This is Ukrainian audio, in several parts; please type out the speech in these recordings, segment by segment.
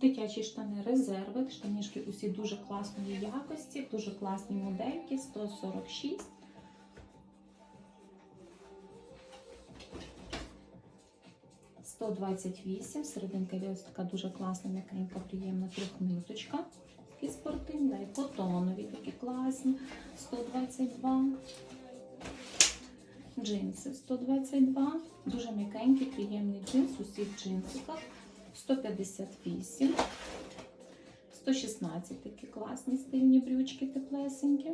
Дитячі штани резерви. Штанішки усі дуже класної якості, дуже класні модельки, 146. Сто двадцять вісім. Серединка ось така дуже класна, м'якенька, приємна трьохниточка. Такі спортивні, далі котонові, такі класні. 122. Джинси 122. Дуже м'якенький, приємний джинс у всіх джинсиках. 158. 116 такі класні стильні брючки теплесенькі.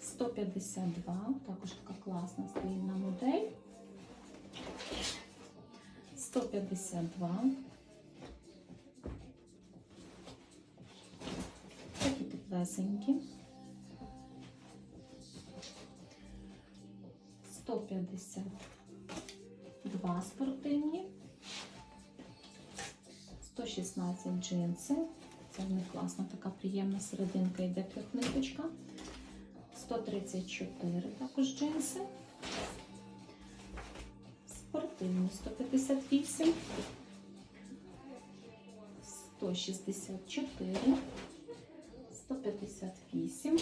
152, також така класна стильна модель. 152. Такі теплесенькі. 152 спортивні. 116 джинси. Це в них класна така приємна серединка йде трьохниточка. 134 також джинси. Спортивні 158. 164. 158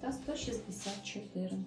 та 164.